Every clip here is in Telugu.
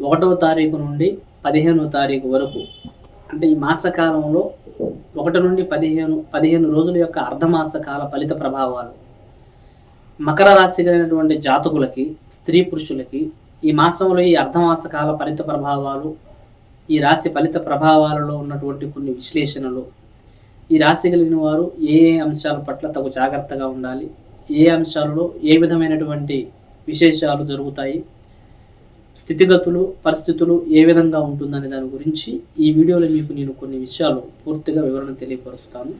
ఒకటవ తారీఖు నుండి పదిహేనవ తారీఖు వరకు. అంటే ఈ మాసకాలంలో ఒకటి నుండి పదిహేను పదిహేను రోజుల యొక్క అర్ధమాసకాల ఫలిత ప్రభావాలు. మకర రాశి కలిగినటువంటి జాతకులకి స్త్రీ పురుషులకి ఈ మాసంలో ఈ అర్ధమాసకాల ఫలిత ప్రభావాలు ఈ రాశి ఫలిత ప్రభావాలలో ఉన్నటువంటి కొన్ని విశ్లేషణలు. ఈ రాశి కలిగిన వారు ఏ ఏ అంశాల పట్ల తగు జాగ్రత్తగా ఉండాలి ఏ అంశాలలో ఏ విధమైనటువంటి విశేషాలు జరుగుతాయి స్థితిగతులు పరిస్థితులు ఏ విధంగా ఉంటుందనే దాని గురించి ఈ వీడియోలో మీకు నేను కొన్ని విషయాలు పూర్తిగా వివరణ తెలియపరుస్తాను.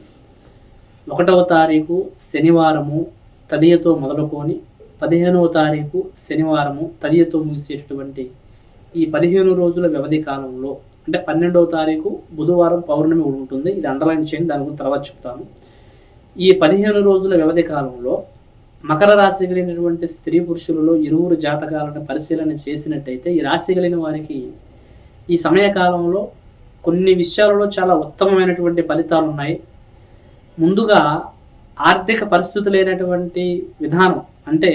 ఒకటవ తారీఖు శనివారము తదియతో మొదలుకొని పదిహేనవ తారీఖు శనివారము తదియతో ముగిసేటటువంటి ఈ పదిహేను రోజుల వ్యవధి కాలంలో అంటే పన్నెండవ తారీఖు బుధవారం పౌర్ణమి ఉంటుంది. ఇది అండర్లైన్ చేయండి దాని గురించి తర్వాత చెప్తాను. ఈ పదిహేను రోజుల వ్యవధి కాలంలో మకర రాశి కలిగినటువంటి స్త్రీ పురుషులలో ఇరువురు జాతకాలను పరిశీలన చేసినట్టయితే ఈ రాశి కలిగిన వారికి ఈ సమయకాలంలో కొన్ని విషయాలలో చాలా ఉత్తమమైనటువంటి ఫలితాలు ఉన్నాయి. ముందుగా ఆర్థిక పరిస్థితి లేనటువంటి విధానం అంటే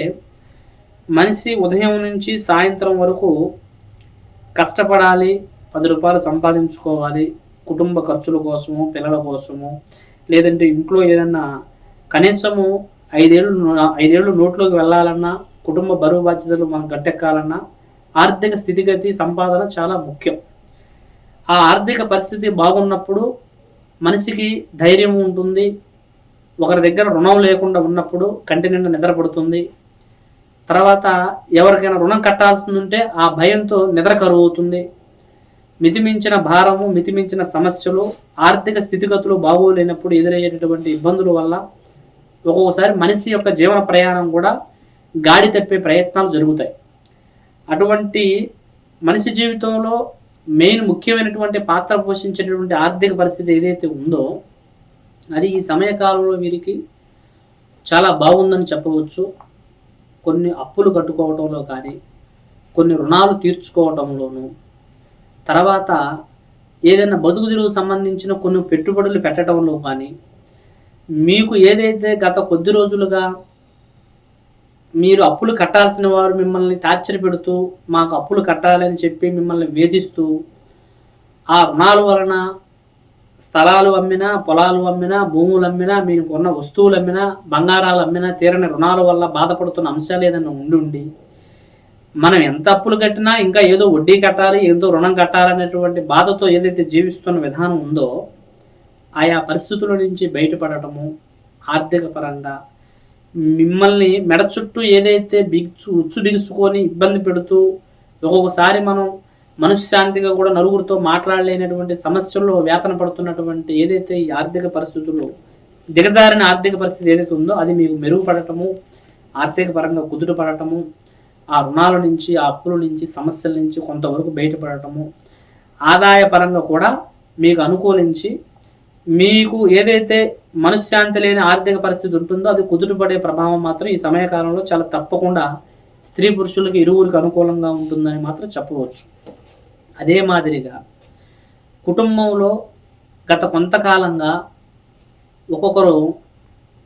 మనిషి ఉదయం నుంచి సాయంత్రం వరకు కష్టపడాలి పది రూపాయలు సంపాదించుకోవాలి కుటుంబ ఖర్చుల కోసము పిల్లల కోసము లేదంటే ఇంట్లో ఏదన్నా కనీసము ఐదేళ్ళు ఐదేళ్ళు నోట్లోకి వెళ్ళాలన్నా కుటుంబ బరువు బాధ్యతలు మనం గట్టెక్కాలన్నా ఆర్థిక స్థితిగతి సంపాదన చాలా ముఖ్యం. ఆ ఆర్థిక పరిస్థితి బాగున్నప్పుడు మనిషికి ధైర్యం ఉంటుంది ఒకరి దగ్గర రుణం లేకుండా ఉన్నప్పుడు కంటి నిండా నిద్రపడుతుంది తర్వాత ఎవరికైనా రుణం కట్టాల్సి ఉంటే ఆ భయంతో నిద్ర కరువుతుంది మితిమించిన భారము మితిమించిన సమస్యలు ఆర్థిక స్థితిగతులు బాగోలేనప్పుడు ఎదురయ్యేటటువంటి ఇబ్బందుల వల్ల ఒక్కొక్కసారి మనిషి యొక్క జీవన ప్రయాణం కూడా గాడి తప్పే ప్రయత్నాలు జరుగుతాయి. అటువంటి మనిషి జీవితంలో మెయిన్ ముఖ్యమైనటువంటి పాత్ర పోషించేటటువంటి ఆర్థిక పరిస్థితి ఏదైతే ఉందో అది ఈ సమయకాలంలో వీరికి చాలా బాగుందని చెప్పవచ్చు. కొన్ని అప్పులు కట్టుకోవడంలో కానీ కొన్ని రుణాలు తీర్చుకోవటంలోనూ తర్వాత ఏదైనా బతుకు తెరువు సంబంధించిన కొన్ని పెట్టుబడులు పెట్టడంలో కానీ మీకు ఏదైతే గత కొద్ది రోజులుగా మీరు అప్పులు కట్టాల్సిన వారు మిమ్మల్ని టార్చర్ పెడుతూ మాకు అప్పులు కట్టాలని చెప్పి మిమ్మల్ని వేధిస్తూ ఆ రుణాల వలన స్థలాలు అమ్మినా పొలాలు అమ్మినా భూములు అమ్మినా మీకు ఉన్న వస్తువులు అమ్మినా బంగారాలు అమ్మినా తీరని రుణాల వల్ల బాధపడుతున్న అంశాలు ఏదైనా ఉండుండి ఉండి మనం ఎంత అప్పులు కట్టినా ఇంకా ఏదో వడ్డీ కట్టాలి ఏదో రుణం కట్టాలనేటువంటి బాధతో ఏదైతే జీవిస్తున్న విధానం ఉందో ఆయా పరిస్థితుల నుంచి బయటపడటము ఆర్థిక పరంగా మిమ్మల్ని మెడ చుట్టూ ఏదైతే బిగ్చు ఉచ్చు బిగుసుకొని ఇబ్బంది పెడుతూ ఒక్కొక్కసారి మనం మనశ్శాంతిగా కూడా నలుగురితో మాట్లాడలేనటువంటి సమస్యల్లో వేతన పడుతున్నటువంటి ఏదైతే ఈ ఆర్థిక పరిస్థితుల్లో దిగజారిన ఆర్థిక పరిస్థితి ఏదైతే ఉందో అది మీకు మెరుగుపడటము ఆర్థిక పరంగా కుదుట పడటము ఆ రుణాల నుంచి ఆ అప్పుల నుంచి సమస్యల నుంచి కొంతవరకు బయటపడటము ఆదాయ పరంగా కూడా మీకు అనుకూలించి మీకు ఏదైతే మనశ్శాంతి లేని ఆర్థిక పరిస్థితి ఉంటుందో అది కుదుటపడే ప్రభావం మాత్రం ఈ సమయకాలంలో చాలా తప్పకుండా స్త్రీ పురుషులకి ఇరువురికి అనుకూలంగా ఉంటుందని మాత్రం చెప్పవచ్చు. అదే మాదిరిగా కుటుంబంలో గత కొంతకాలంగా ఒక్కొక్కరు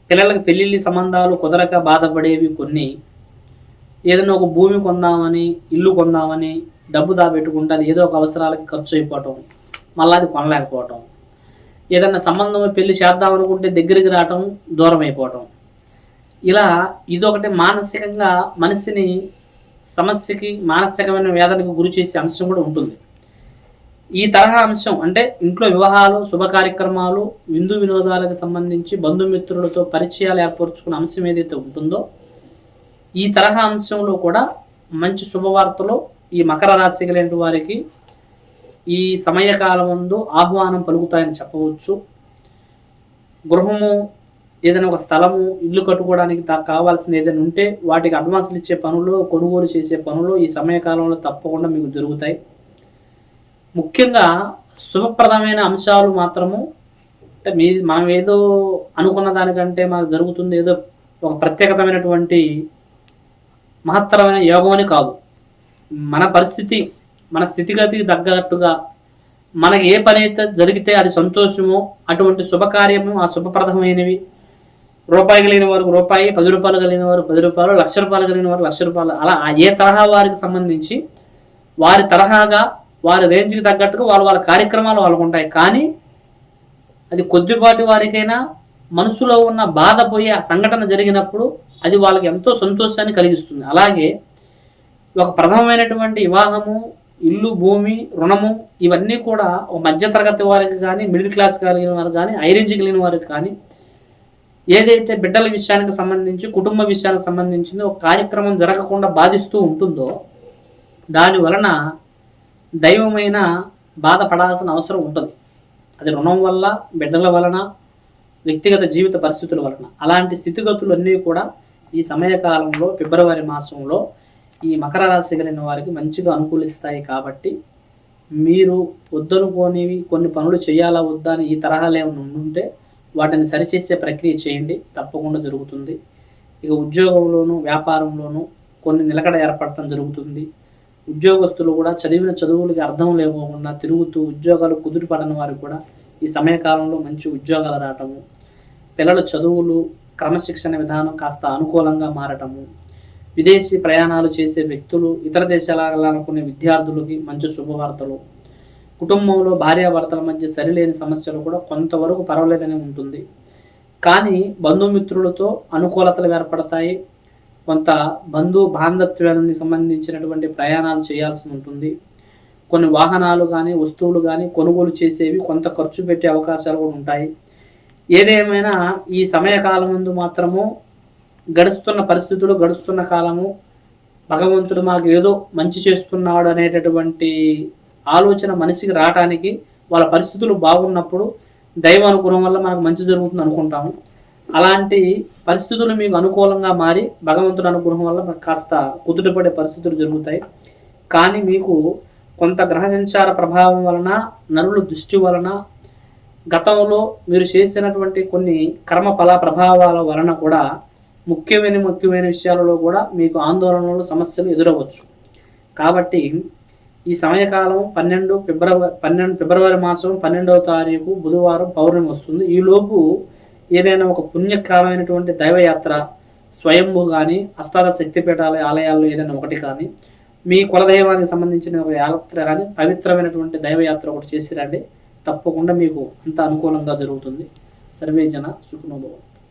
పిల్లలకి పెళ్ళిళ్ళ సంబంధాలు కుదరక బాధపడేవి కొన్ని. ఏదైనా ఒక భూమి కొందామని ఇల్లు కొందామని డబ్బు దాబెట్టుకుంటే అది ఏదో ఒక అవసరాలకి ఖర్చు అయిపోవటం మళ్ళీ అది కొనలేకపోవటం. ఏదైనా సంబంధం పెళ్ళి చేద్దాం అనుకుంటే దగ్గరికి రావటం దూరం అయిపోవటం ఇలా ఇదొకటి మానసికంగా మనిషిని సమస్యకి మానసికమైన వేదనకు గురి చేసే అంశం కూడా ఉంటుంది. ఈ తరహా అంశం అంటే ఇంట్లో వివాహాలు శుభ కార్యక్రమాలు విందు వినోదాలకు సంబంధించి బంధుమిత్రులతో పరిచయాలు ఏర్పరచుకున్న అంశం ఏదైతే ఉంటుందో ఈ తరహా అంశంలో కూడా మంచి శుభవార్తలు ఈ మకర రాశి కలిగిన వారికి ఈ సమయకాలం ముందు ఆహ్వానం పలుకుతాయని చెప్పవచ్చు. గృహము ఏదైనా ఒక స్థలము ఇల్లు కట్టుకోవడానికి తా కావాల్సిన ఏదైనా ఉంటే వాటికి అడ్వాన్స్లు ఇచ్చే పనులు కొనుగోలు చేసే పనులు ఈ సమయకాలంలో తప్పకుండా మీకు జరుగుతాయి ముఖ్యంగా శుభప్రదమైన అంశాలు మాత్రము అంటే మీ మనం ఏదో అనుకున్న దానికంటే మాకు జరుగుతుంది ఏదో ఒక ప్రత్యేకతమైనటువంటి మహత్తరమైన యోగం అని కాదు. మన పరిస్థితి మన స్థితిగతికి తగ్గట్టుగా మనకి ఏ పని అయితే జరిగితే అది సంతోషమో అటువంటి శుభకార్యము ఆ శుభప్రదమైనవి రూపాయి కలిగిన వారికి రూపాయి పది రూపాయలు కలిగిన వారు పది రూపాయలు లక్ష రూపాయలు కలిగిన వారు లక్ష రూపాయలు అలా ఏ తరహా వారికి సంబంధించి వారి తరహాగా వారి రేంజ్కి తగ్గట్టుగా వాళ్ళ వాళ్ళ కార్యక్రమాలు వాళ్ళకు ఉంటాయి. కానీ అది కొద్దిపాటి వారికైనా మనసులో ఉన్న బాధపోయే ఆ సంఘటన జరిగినప్పుడు అది వాళ్ళకి ఎంతో సంతోషాన్ని కలిగిస్తుంది. అలాగే ఒక ప్రథమమైనటువంటి వివాహము ఇల్లు భూమి రుణము ఇవన్నీ కూడా ఒక మధ్యతరగతి వారికి కానీ మిడిల్ క్లాస్ కలిగిన వారికి కానీ ఐరేంజ్ కలిగిన వారికి కానీ ఏదైతే బిడ్డల విషయానికి సంబంధించి కుటుంబ విషయానికి సంబంధించింది ఒక కార్యక్రమం జరగకుండా బాధిస్తూ ఉంటుందో దాని వలన దైవమైన బాధపడాల్సిన అవసరం ఉంటుంది. అది రుణం వల్ల బిడ్డల వలన వ్యక్తిగత జీవిత పరిస్థితుల వలన. అలాంటి స్థితిగతులు అన్నీ కూడా ఈ సమయకాలంలో ఫిబ్రవరి మాసంలో ఈ మకర రాశి కలిగిన వారికి మంచిగా అనుకూలిస్తాయి కాబట్టి మీరు వద్దనుకోనివి కొన్ని పనులు చేయాలా వద్దా అని ఈ తరహాలు ఏమైనా ఉంటే వాటిని సరిచేసే ప్రక్రియ చేయండి. తప్పకుండా జరుగుతుంది. ఇక ఉద్యోగంలోనూ వ్యాపారంలోనూ కొన్ని నిలకడ ఏర్పడటం జరుగుతుంది. ఉద్యోగస్తులు కూడా చదివిన చదువులకి అర్థం లేకోకుండా తిరుగుతూ ఉద్యోగాలు కుదిరిపడని వారు కూడా ఈ సమయకాలంలో మంచి ఉద్యోగాలు రావటము పిల్లల చదువులు క్రమశిక్షణ విధానం కాస్త అనుకూలంగా మారటము విదేశీ ప్రయాణాలు చేసే వ్యక్తులు ఇతర దేశాలనుకునే విద్యార్థులకి మంచి శుభవార్తలు. కుటుంబంలో భార్యాభర్తల మధ్య సరిలేని సమస్యలు కూడా కొంతవరకు పర్వాలేదనే ఉంటుంది. కానీ బంధుమిత్రులతో అనుకూలతలు ఏర్పడతాయి. కొంత బంధు బాంధత్వానికి సంబంధించినటువంటి ప్రయాణాలు చేయాల్సి ఉంటుంది. కొన్ని వాహనాలు కానీ వస్తువులు కానీ కొనుగోలు చేసేవి కొంత ఖర్చు పెట్టే అవకాశాలు కూడా ఉంటాయి. ఏదేమైనా ఈ సమయకాలం ముందు మాత్రము గడుస్తున్న పరిస్థితులు గడుస్తున్న కాలము భగవంతుడు మాకు ఏదో మంచి చేస్తున్నాడు అనేటటువంటి ఆలోచన మనిషికి రావటానికి వాళ్ళ పరిస్థితులు బాగున్నప్పుడు దైవ అనుగ్రహం వల్ల మనకు మంచి జరుగుతుంది అనుకుంటాము. అలాంటి పరిస్థితులు మీకు అనుకూలంగా మారి భగవంతుడు అనుగ్రహం వల్ల మనకు కాస్త కుదుటపడే పరిస్థితులు జరుగుతాయి. కానీ మీకు కొంత గ్రహ సంచార ప్రభావం వలన నరుల దృష్టి వలన గతంలో మీరు చేసినటువంటి కొన్ని కర్మ ఫల ప్రభావాల వలన కూడా ముఖ్యమైన ముఖ్యమైన విషయాలలో కూడా మీకు ఆందోళనలు సమస్యలు ఎదురవచ్చు కాబట్టి ఈ సమయకాలం పన్నెండు ఫిబ్రవరి పన్నెండు ఫిబ్రవరి మాసం పన్నెండవ తారీఖు బుధవారం పౌర్ణమి వస్తుంది. ఈలోపు ఏదైనా ఒక పుణ్యకాలమైనటువంటి దైవయాత్ర స్వయంభూ కానీ అష్టాద శక్తిపీఠాల ఆలయాల్లో ఏదైనా ఒకటి కానీ మీ కులదైవానికి సంబంధించిన ఒక యాత్ర కానీ పవిత్రమైనటువంటి దైవయాత్ర ఒకటి చేసిరండి. తప్పకుండా మీకు అంత అనుకూలంగా జరుగుతుంది. సర్వేజన సుఖనుభవం